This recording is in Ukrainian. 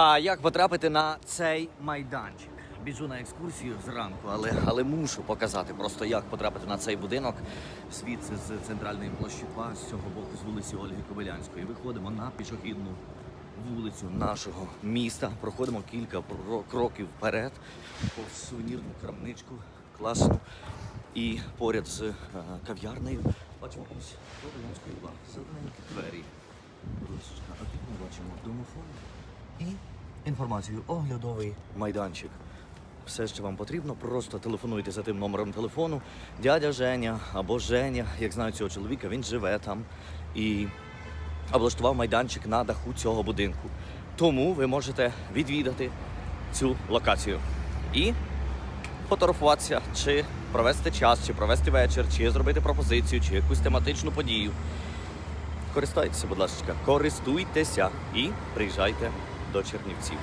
А як потрапити на цей майданчик? Біжу на екскурсію зранку, але, але мушу показати просто як потрапити на цей будинок. Звідси з центральної площі ПА, з цього боку з вулиці Ольги Кобилянської. Виходимо на пішохідну вулицю нашого міста. Проходимо кілька кроків вперед по сувенірну крамничку, класну. І поряд з е, кав'ярнею бачимо ось Кобилянської бар. Зелененькі двері. А тут ми бачимо домофон і інформацію. Оглядовий майданчик. Все, що вам потрібно, просто телефонуйте за тим номером телефону. Дядя Женя або Женя, як знаю цього чоловіка, він живе там і облаштував майданчик на даху цього будинку. Тому ви можете відвідати цю локацію і фотографуватися, чи провести час, чи провести вечір, чи зробити пропозицію, чи якусь тематичну подію. Користайтеся, будь ласка, користуйтеся і приїжджайте до Чернівців.